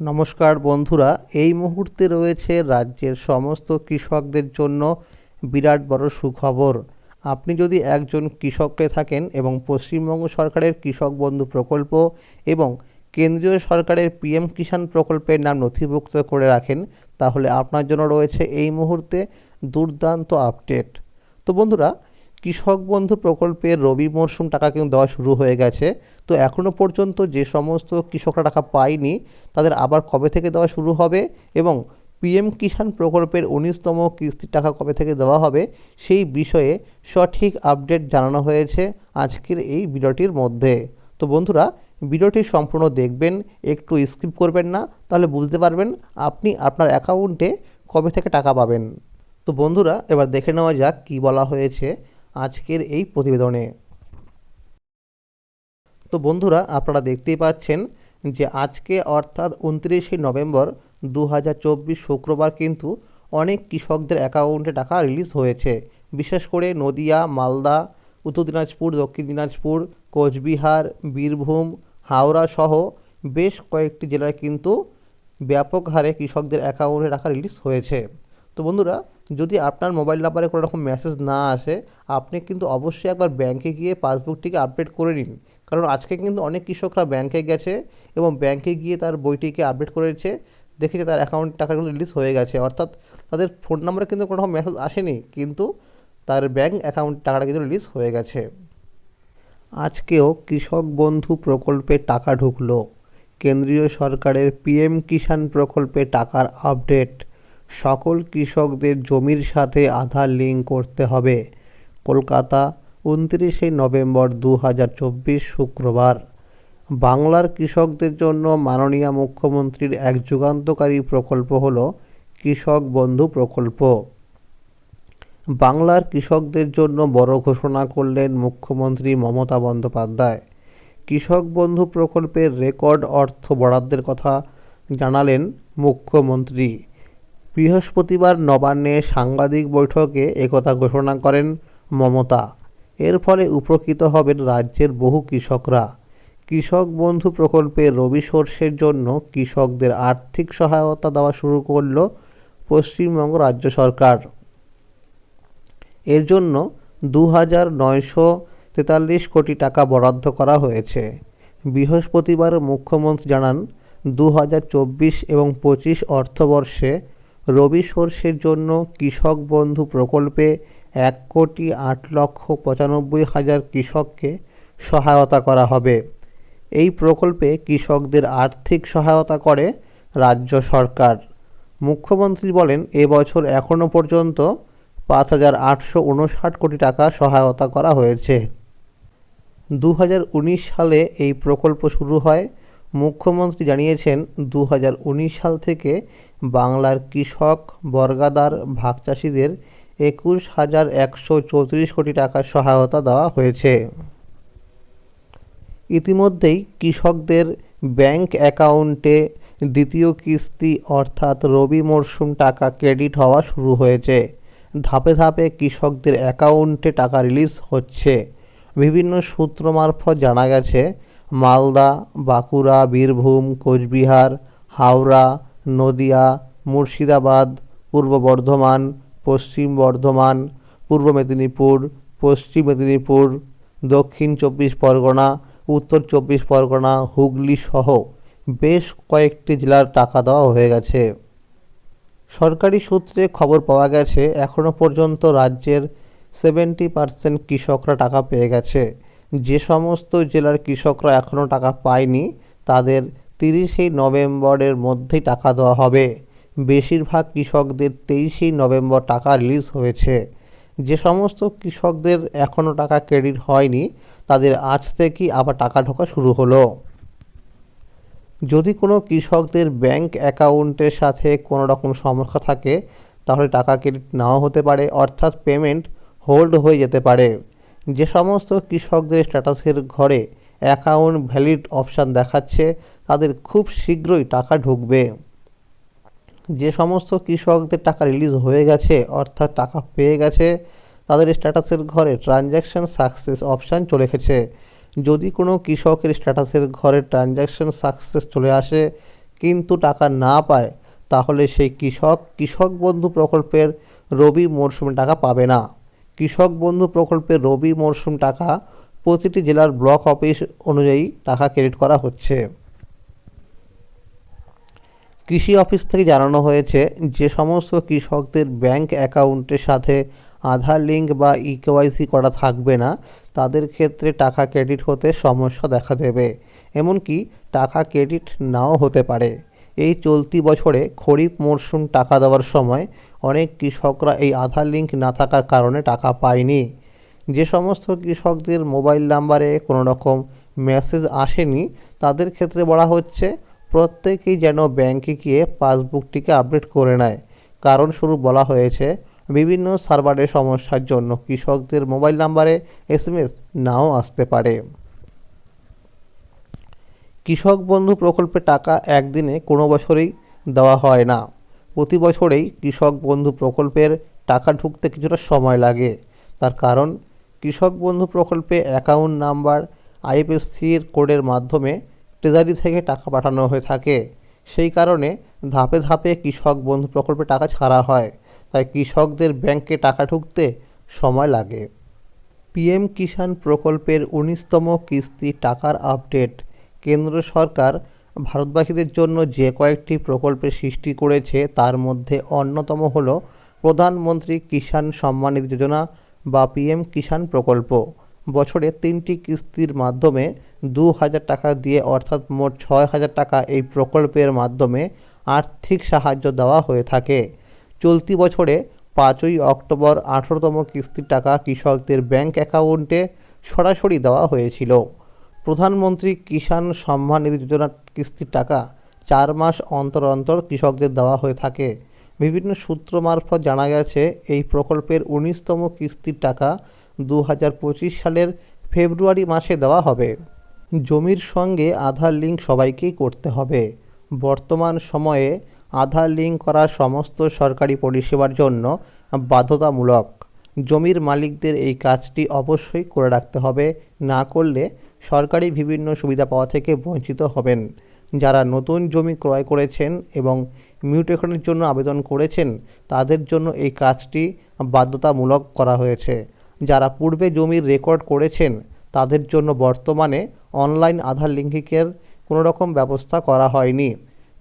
নমস্কার বন্ধুরা, এই মুহূর্তে রয়েছে রাজ্যের সমস্ত কৃষকদের জন্য বিরাট বড় সুখবর। আপনি যদি একজন কৃষককে থাকেন এবং পশ্চিমবঙ্গ সরকারের কৃষক বন্ধু প্রকল্প এবং কেন্দ্রীয় সরকারের পিএম কিষাণ প্রকল্পের নাম নথিভুক্ত করে রাখেন, তাহলে আপনার জন্য রয়েছে এই মুহূর্তে দুর্দান্ত আপডেট। তো বন্ধুরা কৃষক বন্ধু প্রকল্পের রবি মরশুম টাকা কিন্তু দেওয়া শুরু হয়ে গেছে। তো এখনও পর্যন্ত যে সমস্ত কৃষকরা টাকা পায়নি, তাদের আবার কবে থেকে দেওয়া শুরু হবে এবং পিএম কিষাণ প্রকল্পের উনিশতম কিস্তির টাকা কবে থেকে দেওয়া হবে, সেই বিষয়ে সঠিক আপডেট জানানো হয়েছে আজকের এই ভিডিওটির মধ্যে। তো বন্ধুরা, ভিডিওটি সম্পূর্ণ দেখবেন, একটু স্কিপ করবেন না, তাহলে বুঝতে পারবেন আপনি আপনার অ্যাকাউন্টে কবে থেকে টাকা পাবেন। তো বন্ধুরা, এবার দেখে নেওয়া যাক কী বলা হয়েছে। আজকের এই প্রতিবেদনে। তো বন্ধুরা, আপনারা দেখতেই পাচ্ছেন যে আজকে অর্থাৎ উনত্রিশে নভেম্বর দু হাজার চব্বিশ শুক্রবার কিন্তু অনেক কৃষকদের অ্যাকাউন্টে টাকা রিলিজ হয়েছে। বিশেষ করে নদিয়া, মালদা, উত্তর দিনাজপুর, দক্ষিণ দিনাজপুর, কোচবিহার, বীরভূম, হাওড়া সহ বেশ কয়েকটি জেলায় কিন্তু ব্যাপক হারে কৃষকদের অ্যাকাউন্টে টাকা রিলিজ হয়েছে। তো বন্ধুরা যদি আপনার মোবাইল নাম্বারে কোনো রকম মেসেজ না আসে, আপনি কিন্তু অবশ্যই একবার ব্যাংকে গিয়ে পাসবুকটিকে আপডেট করে নিন। কারণ আজকে কিন্তু অনেক কৃষকরা ব্যাংকে গেছে এবং ব্যাংকে গিয়ে তার বইটিকে আপডেট করেছে দেখেছে তার অ্যাকাউন্ট টাকাগুলো রিলিজ হয়ে গেছে। অর্থাৎ তাদের ফোন নাম্বারে কিন্তু কোনো রকম মেসেজ আসেনি, কিন্তু তার ব্যাংক অ্যাকাউন্ট টাকাটা কিন্তু রিলিজ হয়ে গেছে। আজকেও কৃষক বন্ধু প্রকল্পে টাকা ঢুকলো। কেন্দ্রীয় সরকারের পিএম কিষাণ প্রকল্পে টাকার আপডেট সকল কৃষকদের জমির সাথে আধার লিঙ্ক করতে হবে। কলকাতা, উনত্রিশে নভেম্বর দু হাজার চব্বিশ শুক্রবার। বাংলার কৃষকদের জন্য মাননীয় মুখ্যমন্ত্রীর এক যুগান্তকারী প্রকল্প হল কৃষক বন্ধু প্রকল্প। বাংলার কৃষকদের জন্য বড় ঘোষণা করলেন মুখ্যমন্ত্রী মমতা বন্দ্যোপাধ্যায়। কৃষক বন্ধু প্রকল্পের রেকর্ড অর্থ বরাদ্দের কথা জানালেন মুখ্যমন্ত্রী। বৃহস্পতিবার নবান্নে সাংবাদিক বৈঠকে একথা ঘোষণা করেন মমতা। এর ফলে উপকৃত হবেন রাজ্যের বহু কৃষকরা। কৃষক বন্ধু প্রকল্পে রবি শস্যের জন্য কৃষকদের আর্থিক সহায়তা দেওয়া শুরু করল পশ্চিমবঙ্গ রাজ্য সরকার। এর জন্য দু হাজার নয়শো তেতাল্লিশ কোটি টাকা বরাদ্দ করা হয়েছে। বৃহস্পতিবার মুখ্যমন্ত্রী জানান দু হাজার চব্বিশ এবং পঁচিশ অর্থবর্ষে রবি শস্যের জন্য কৃষক বন্ধু প্রকল্পে এক কোটি আট লক্ষ পঁচানব্বই হাজার কৃষককে সহায়তা করা হবে। এই প্রকল্পে কৃষকদের আর্থিক সহায়তা করে রাজ্য সরকার। মুখ্যমন্ত্রী বলেন এবছর এখনও পর্যন্ত পাঁচ হাজার আটশো উনষাট কোটি টাকা সহায়তা করা হয়েছে। দু হাজার উনিশ সালে এই প্রকল্প শুরু হয় মুখ্যমন্ত্রী জানিয়েছেন দু হাজার উনিশ সাল থেকে বাংলার কৃষক বর্গাদার ভাগ চাষিদের একুশ হাজার একশো চৌত্রিশ কোটি টাকার সহায়তা দেওয়া হয়েছে। ইতিমধ্যেই কৃষকদের ব্যাংক অ্যাকাউন্টে দ্বিতীয় কিস্তি অর্থাৎ রবি মরশুম টাকা ক্রেডিট হওয়া শুরু হয়েছে। ধাপে ধাপে কৃষকদের অ্যাকাউন্টে টাকা রিলিজ হচ্ছে। বিভিন্ন সূত্র মারফত জানা গেছে মালদা, বাঁকুড়া, বীরভূম, কোচবিহার, হাওড়া, নদিয়া, মুর্শিদাবাদ, পূর্ব বর্ধমান, পশ্চিম বর্ধমান, পূর্ব মেদিনীপুর, পশ্চিম মেদিনীপুর, দক্ষিণ চব্বিশ পরগনা, উত্তর চব্বিশ পরগনা, হুগলি সহ বেশ কয়েকটি জেলার টাকা দেওয়া হয়ে গেছে। সরকারি সূত্রে খবর পাওয়া গেছে এখনও পর্যন্ত রাজ্যের সেভেন্টি পার্সেন্ট কৃষকরা টাকা পেয়ে গেছে। যে সমস্ত জেলার কৃষকরা এখনও টাকা পায়নি, তাদের তিরিশেই নভেম্বরের মধ্যেই টাকা দেওয়া হবে। বেশিরভাগ কৃষকদের তেইশেই নভেম্বর টাকা রিলিজ হয়েছে। যে সমস্ত কৃষকদের এখনও টাকা ক্রেডিট হয়নি, তাদের আজ থেকেই আবার টাকা ঢোকা শুরু হলো। যদি কোনো কৃষকদের ব্যাংক অ্যাকাউন্টের সাথে কোনো রকম সমস্যা থাকে, তাহলে টাকা ক্রেডিট নাও হতে পারে, অর্থাৎ পেমেন্ট হোল্ড হয়ে যেতে পারে। যে সমস্ত কৃষকদের স্ট্যাটাসের ঘরে অ্যাকাউন্ট ভ্যালিড অপশান দেখাচ্ছে, তাদের খুব শীঘ্রই টাকা ঢুকবে। যে সমস্ত কৃষকদের টাকা রিলিজ হয়ে গেছে, অর্থাৎ টাকা পেয়ে গেছে, তাদের স্ট্যাটাসের ঘরে ট্রানজ্যাকশান সাকসেস অপশান চলে এসেছে। যদি কোনো কৃষকের স্ট্যাটাসের ঘরে ট্রানজ্যাকশান সাকসেস চলে আসে, কিন্তু টাকা না পায়, তাহলে সেই কৃষক কৃষক বন্ধু প্রকল্পের রবি মরশুমে টাকা পাবে না। কৃষক বন্ধু প্রকল্পের রবি মরশুম টাকা প্রতিটি জেলার ব্লক অফিস অনুযায়ী টাকা ক্রেডিট করা হচ্ছে। কৃষি অফিস থেকে জানানো হয়েছে, যে সমস্ত কৃষকদের ব্যাংক অ্যাকাউন্টের সাথে আধার লিঙ্ক বা ইকেওয়াইসি করা থাকবে না, তাদের ক্ষেত্রে টাকা ক্রেডিট হতে সমস্যা দেখা দেবে। এমনকি টাকা ক্রেডিট নাও হতে পারে। এই চলতি বছরে খরিফ মরশুম টাকা দেওয়ার সময় অনেক কৃষকরা এই আধার লিঙ্ক না থাকার কারণে টাকা পায়নি। যে সমস্ত কৃষকদের মোবাইল নাম্বারে কোনো রকম মেসেজ আসেনি, তাদের ক্ষেত্রে বলা হচ্ছে, প্রত্যেকেই যেন ব্যাংকে গিয়ে পাসবুকটিকে আপডেট করে নেয়। কারণ শুরু বলা হয়েছে, বিভিন্ন সার্ভারের সমস্যার জন্য কৃষকদের মোবাইল নাম্বারে এসএমএস নাও আসতে পারে। কৃষক বন্ধু প্রকল্পে টাকা একদিনে কোনো বছরেই দেওয়া হয় না। প্রতি বছরেই কৃষক বন্ধু প্রকল্পের টাকা ঢুকতে কিছুটা সময় লাগে। তার কারণ, কৃষক বন্ধু প্রকল্পে অ্যাকাউন্ট নাম্বার আইএফএসসির কোডের মাধ্যমে ট্রেজারি থেকে টাকা পাঠানো হয়ে থাকে। সেই কারণে ধাপে ধাপে কৃষক বন্ধু প্রকল্পে টাকা ছাড়া হয়। তাই কৃষকদের ব্যাংকে টাকা ঢুকতে সময় লাগে। পিএম কিষাণ প্রকল্পের উনিশতম কিস্তি টাকার আপডেট কেন্দ্র সরকার ভারতবাসীদের জন্য যে কয়েকটি প্রকল্পের সৃষ্টি করেছে, তার মধ্যে অন্যতম হল প্রধানমন্ত্রী কিষাণ সম্মান নিধি যোজনা বা পিএম কিষাণ প্রকল্প। বছরে তিনটি কিস্তির মাধ্যমে দু হাজার টাকা দিয়ে, অর্থাৎ মোট ছয় হাজার টাকা এই প্রকল্পের মাধ্যমে আর্থিক সাহায্য দেওয়া হয়ে থাকে। চলতি বছরে পাঁচই অক্টোবর আঠেরোতম কিস্তির টাকা কৃষকদের ব্যাংক অ্যাকাউন্টে সরাসরি দেওয়া হয়েছিল। প্রধানমন্ত্রী কিষাণ সম্মান নিধি যোজনার কিস্তির টাকা চার মাস অন্তর অন্তর কৃষকদের দেওয়া হয়ে থাকে। বিভিন্ন সূত্র মারফত জানা গেছে, এই প্রকল্পের উনিশতম কিস্তির টাকা দু হাজার পঁচিশ সালের ফেব্রুয়ারি মাসে দেওয়া হবে। জমির সঙ্গে আধার লিঙ্ক সবাইকেই করতে হবে। বর্তমান সময়ে আধার লিঙ্ক করা সমস্ত সরকারি পরিষেবার জন্য বাধ্যতামূলক। জমির মালিকদের এই কাজটি অবশ্যই করে রাখতে হবে। না করলে সরকারি বিভিন্ন সুবিধা পাওয়া থেকে বঞ্চিত হবেন। যারা নতুন জমি ক্রয় করেছেন এবং মিউটেশনের জন্য আবেদন করেছেন, তাদের জন্য এই কাজটি বাধ্যতামূলক করা হয়েছে। যারা পূর্বে জমির রেকর্ড করেছেন, তাদের জন্য বর্তমানে অনলাইন আধার লিঙ্কিংয়ের কোনো রকম ব্যবস্থা করা হয়নি।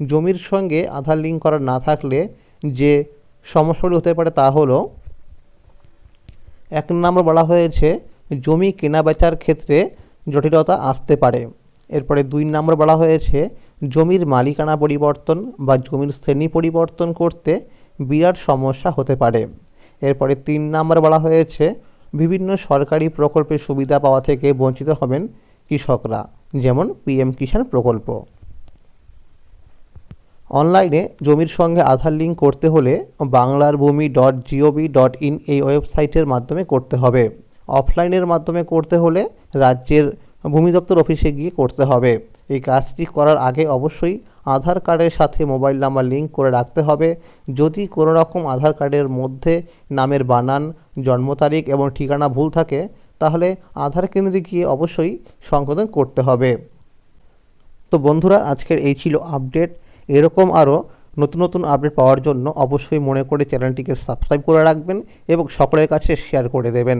জমির সঙ্গে আধার লিঙ্ক করা না থাকলে যে সমস্যাগুলি হতে পারে তা হলো, এক নম্বর বলা হয়েছে, জমি কেনা বেচার ক্ষেত্রে জটিলতা আসতে পারে। এরপরে দুই নম্বর বলা হয়েছে, জমির মালিকানা পরিবর্তন বা জমির শ্রেণি পরিবর্তন করতে বিরাট সমস্যা হতে পারে। এরপরে তিন নম্বর বলা হয়েছে, বিভিন্ন সরকারি প্রকল্পের সুবিধা পাওয়া থেকে বঞ্চিত হবেন কৃষকরা, যেমন পিএম কিষাণ প্রকল্প। অনলাইনে জমির সঙ্গে আধার লিঙ্ক করতে হলে বাংলার ভূমি ডট জিওভি ডট ইন এই ওয়েবসাইটের মাধ্যমে করতে হবে। অফলাইনের মাধ্যমে করতে হলে রাজ্যের ভূমি দপ্তর অফিসে গিয়ে করতে হবে। এই কাজটি করার আগে অবশ্যই আধার কার্ডের সাথে মোবাইল নাম্বার লিঙ্ক করে রাখতে হবে। যদি কোনো রকম আধার কার্ডের মধ্যে নামের বানান, জন্ম তারিখ এবং ঠিকানা ভুল থাকে, তাহলে আধার কেন্দ্রে গিয়ে অবশ্যই সংশোধন করতে হবে। তো বন্ধুরা, আজকের এই ছিল আপডেট। এরকম আরও নতুন নতুন আপডেট পাওয়ার জন্য অবশ্যই মনে করে চ্যানেলটিকে সাবস্ক্রাইব করে রাখবেন এবং সকলের কাছে শেয়ার করে দেবেন।